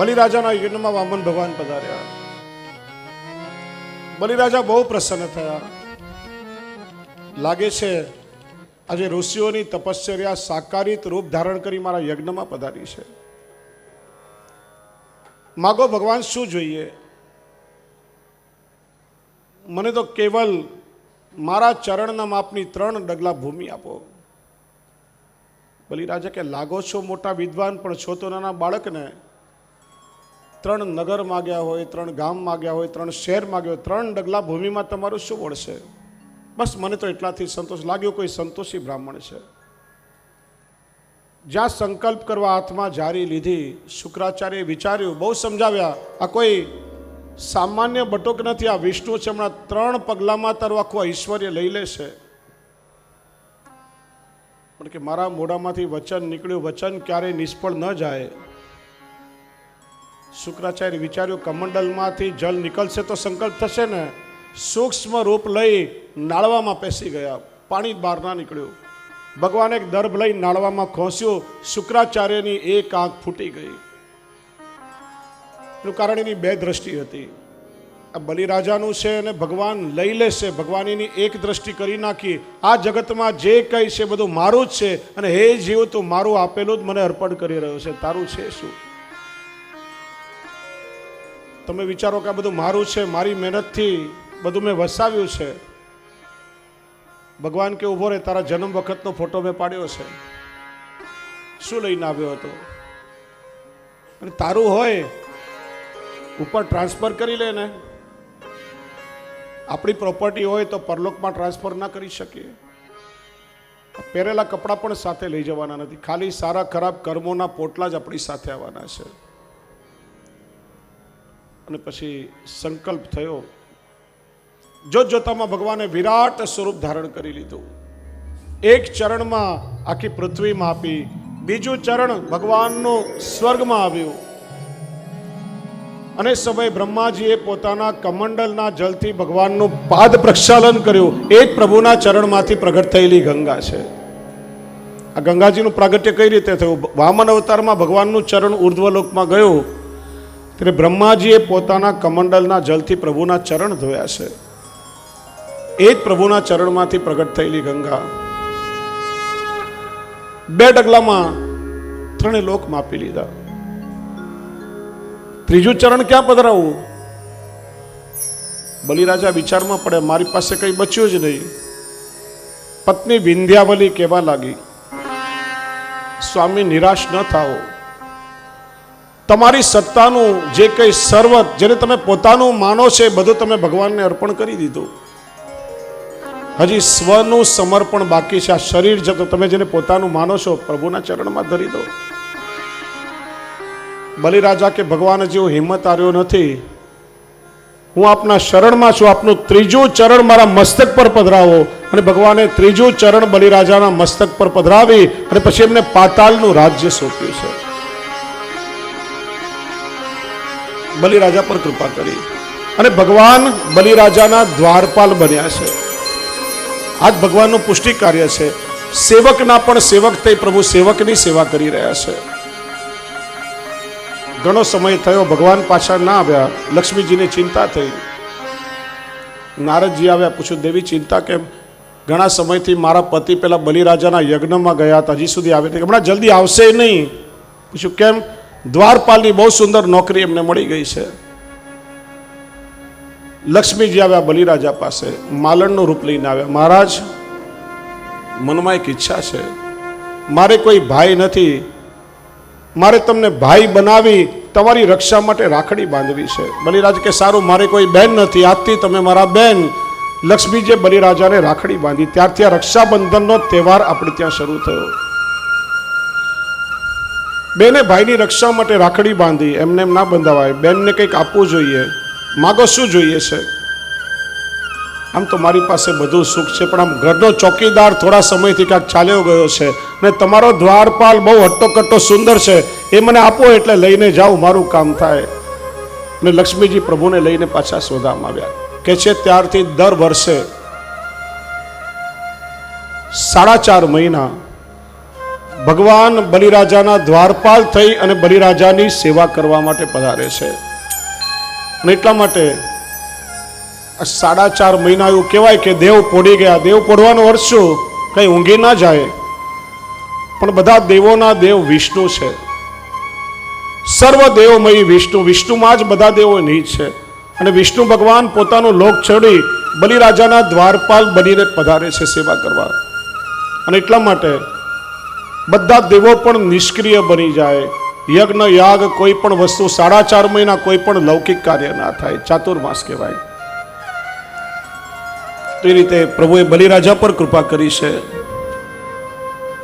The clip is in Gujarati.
બલિરાજાના યજ્ઞમાં વામન ભગવાન પધાર્યા. બલિરાજા બહુ પ્રસન્ન થયા. લાગે છે, આજે ઋષિઓની તપશ્ચર્યા સાકારિત રૂપ ધારણ કરી મારા યજ્ઞમાં પધારી છે. માગો ભગવાન શું જોઈએ? મને તો કેવલ મારા ચરણના માપની ત્રણ ડગલા ભૂમિ આપો. બલિરાજા કે, લાગો છો મોટા વિદ્વાન, પણ છો તો નાના બાળકને? ત્રણ નગર માગ્યા હોય, ત્રણ ગામ માગ્યા હોય, ત્રણ શહેર માગ્યા હોય, ત્રણ ડગલા ભૂમિમાં તમારું શું વળશે બસ મને તો એટલાથી સંતોષ લાગ્યો કોઈ સંતોષી બ્રાહ્મણ છે. જ્યાં સંકલ્પ કરવા હાથમાં જારી લીધી શુક્રાચાર્ય વિચાર્યું, બહુ સમજાવ્યા, આ કોઈ સામાન્ય બટોક નથી, આ વિષ્ણુ છે, હમણાં ત્રણ પગલામાં તારું આખું ઐશ્વર્ય લઈ લેશે પણ કે મારા મોઢામાંથી વચન નીકળ્યું, વચન ક્યારેય નિષ્ફળ ન જાય. શુક્રાચાર્ય વિચાર્યું, કમંડલમાંથી જલ નીકળશે તો સંકલ્પ થશે ને? સૂક્ષ્મ રૂપ લઈ નાળવામાં પેસી ગયા. પાણી બહાર ના નીકળ્યું. ભગવાને એક દર્ભ લઈ નાળવામાં ખોસ્યું શુક્રાચાર્યની એક આંખ ફૂટી ગઈ. એનું કારણ એની બે દ્રષ્ટિ હતી. આ બલિરાજાનું છે અને ભગવાન લઈ લેશે. ભગવાન એની એક દ્રષ્ટિ કરી નાખી. આ જગતમાં જે કંઈ છે બધું મારું જ છે અને હે જીવ, તું મારું આપેલું જ મને અર્પણ કરી રહ્યો છે. તારું છે શું? તમે વિચારો કે આ બધું મારું છે, મારી મહેનતથી બધું મેં વસાવ્યું છે. ભગવાન કે ઊભો રહે તારા જન્મ વખતનો ફોટો મેં પાડ્યો છે. શું લઈને આવ્યો હતો? અને તારું હોય, ઉપર ટ્રાન્સફર કરી લે ને. આપણી પ્રોપર્ટી હોય તો પરલોકમાં ટ્રાન્સફર ના કરી શકીએ. પહેરેલા કપડાં પણ સાથે લઈ જવાના નથી. ખાલી સારા ખરાબ કર્મોના પોટલા જ આપણી સાથે આવવાના છે. અને પછી સંકલ્પ થયો. જોત જોતામાં ભગવાને વિરાટ સ્વરૂપ ધારણ કરી લીધું. એક ચરણમાં આખી પૃથ્વીમાં આપી બીજું ચરણ ભગવાનનું સ્વર્ગમાં આવ્યું. અને સમય બ્રહ્માજીએ પોતાના કમંડલના જલથી ભગવાનનું પાદ પ્રક્ષાલન કર્યું. એ પ્રભુના ચરણમાંથી પ્રગટ થયેલી ગંગા છે. આ ગંગાજીનું પ્રાગટ્ય કઈ રીતે થયું? વામન અવતારમાં ભગવાનનું ચરણ ઉર્ધ્વલોકમાં ગયું. ત્યારે બ્રહ્માજીએ પોતાના કમંડલના જલથી પ્રભુના ચરણ ધોયા છે. એ જ પ્રભુના ચરણમાંથી પ્રગટ થયેલી ગંગા. બે ડગલામાં ત્રણે લોક માપી લીધા. ત્રીજું ચરણ ક્યાં પધરાવવું બલિરાજા વિચારમાં પડે મારી પાસે કંઈ બચ્યું જ નહીં. પત્ની વિંધ્યાવલી કહેવા લાગી, સ્વામી નિરાશ ન થાઓ. તમારી સત્તાનું જે કંઈ સર્વ જેને તમે પોતાનું માનો છે બધું તમે ભગવાનને અર્પણ કરી દીધું. હજી સ્વનું સમર્પણ બાકી છે. આ શરીર છે તો તમે જેને પોતાનું માનો છો પ્રભુના ચરણમાં ધરી દો. બલિરાજા કે ભગવાન જેવો હિંમત આવ્યો નથી. હું આપના શરણમાં છું. આપનું ત્રીજું ચરણ મારા મસ્તક પર પધરાવો. અને ભગવાને ત્રીજું ચરણ બલિરાજાના મસ્તક પર પધરાવી અને પછી એમને પાતાળનું રાજ્ય સોંપ્યું છે. બલિરાજા પર કૃપા કરી. અને ભગવાન બલિરાજાના દ્વારપાલ બન્યા છે. આજ ભગવાનનું પુષ્ટિ કાર્ય છે. સેવકના પણ સેવક તે પ્રભુ સેવકની સેવા કરી રહ્યા છે. ઘણો સમય થયો ભગવાન પાછા ના આવ્યા. લક્ષ્મીજીને ચિંતા થઈ. નારદજી આવ્યા, પૂછ્યું, દેવી, ચિંતા કેમ? ઘણા સમયથી મારા પતિ પેલા બલિરાજાના યજ્ઞમાં ગયા હતા. હજી સુધી આવે નહીં. હમણાં જલ્દી આવશે નહીં. પૂછ્યું, કેમ? દ્વારપાલની બહુ સુંદર નોકરી એમને મળી ગઈ છે. લક્ષ્મીજી આવ્યા બલિરાજા પાસે. માલણનું રૂપ લઈને આવ્યા. મહારાજ, મનમાં એક ઈચ્છા છે. મારે કોઈ ભાઈ નથી. મારે તમને ભાઈ બનાવી તમારી રક્ષા માટે રાખડી બાંધવી છે. બલિરાજ કે સારું, મારે કોઈ બેન નથી. આજથી તમે મારા બેન. લક્ષ્મીજીએ બલિરાજાને રાખડી બાંધી. ત્યારથી આ રક્ષાબંધનનો તહેવાર આપણે ત્યાં શરૂ થયો. બેને ભાઈની રક્ષા માટે રાખડી બાંધી, એમને એમ ના બંધાવાય. બેનને કંઈક આપવું જોઈએ. માગો શું જોઈએ છે? આમ તો મારી પાસે બધું સુખ છે, પણ આમ ઘરનો ચોકીદાર થોડા સમયથી કાંઈક ચાલ્યો ગયો છે ને તમારો દ્વારપાલ બહુ હટ્ટોકટ્ટો સુંદર છે. એ મને આપો એટલે લઈને જાઉં, મારું કામ થાય. ને લક્ષ્મીજી પ્રભુને લઈને પાછા શોધામાં આવ્યા કે છે ત્યારથી દર વર્ષે સાડા ચાર મહિના ભગવાન બલિરાજાના દ્વારપાલ થઈ અને બલિરાજાની સેવા કરવા માટે પધારે છે. અને એટલા માટે સાડા ચાર મહિના એવું કહેવાય કે દેવ પોડી ગયા. દેવ પોડવાનો શું? કંઈ ઊંઘી ના જાય. પણ બધા દેવોના દેવ વિષ્ણુ છે. સર્વ દેવમય વિષ્ણુ. વિષ્ણુમાં જ બધા દેવો નહીં છે. અને વિષ્ણુ ભગવાન પોતાનો લોક છોડી બલિરાજાના દ્વારપાલ બનીને પધારે છે સેવા કરવા. અને એટલા માટે બધા દેવો પણ નિષ્ક્રિય બની જાય. યજ્ઞ, યાગ કોઈ પણ વસ્તુ સાડા ચાર મહિના કોઈ પણ લૌકિક કાર્ય ના થાય. ચાતુર્માસ કહેવાય. તે રીતે પ્રભુએ બલિરાજા પર કૃપા કરી છે.